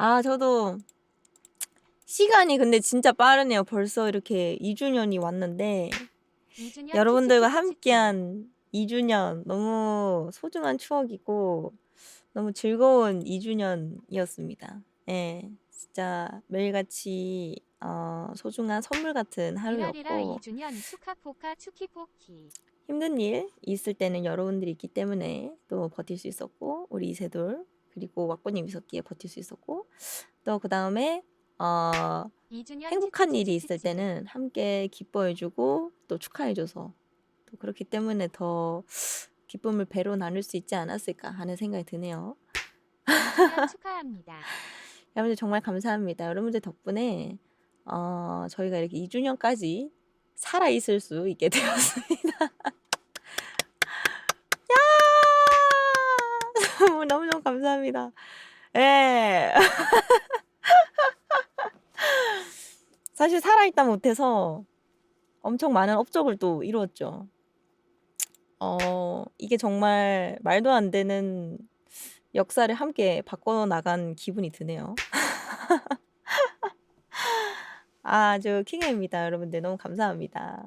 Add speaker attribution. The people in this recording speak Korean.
Speaker 1: 아, 저도 시간이 근데 진짜 빠르네요. 벌써 이렇게 2주년이 왔는데
Speaker 2: 2주년
Speaker 1: 여러분들과. 함께한 2주년 너무 소중한 추억이고 너무 즐거운 2주년이었습니다. 예, 진짜 매일같이 어, 소중한 선물 같은 하루였고
Speaker 2: 2주년 축하포카 추키포키.
Speaker 1: 힘든 일 있을 때는 여러분들이 있기 때문에 또 버틸 수 있었고 우리 이세돌 그리고 왁구님 있었기에 버틸 수 있었고 또 그 다음에 어,
Speaker 2: 2주년
Speaker 1: 행복한 일이 있을. 때는 함께 기뻐해주고 또 축하해줘서 또 그렇기 때문에 더 기쁨을 배로 나눌 수 있지 않았을까 하는 생각이 드네요.
Speaker 2: 2주년 축하합니다.
Speaker 1: 여러분들 정말 감사합니다. 여러분들 덕분에 어, 저희가 이렇게 2주년까지 살아 있을 수 있게 되었습니다. 너무 너무 감사합니다. 예. 사실 살아있다 못해서 엄청 많은 업적을 또 이루었죠. 어, 이게 정말 말도 안 되는 역사를 함께 바꿔 나간 기분이 드네요. 아주 킹입니다. 여러분들 너무 감사합니다.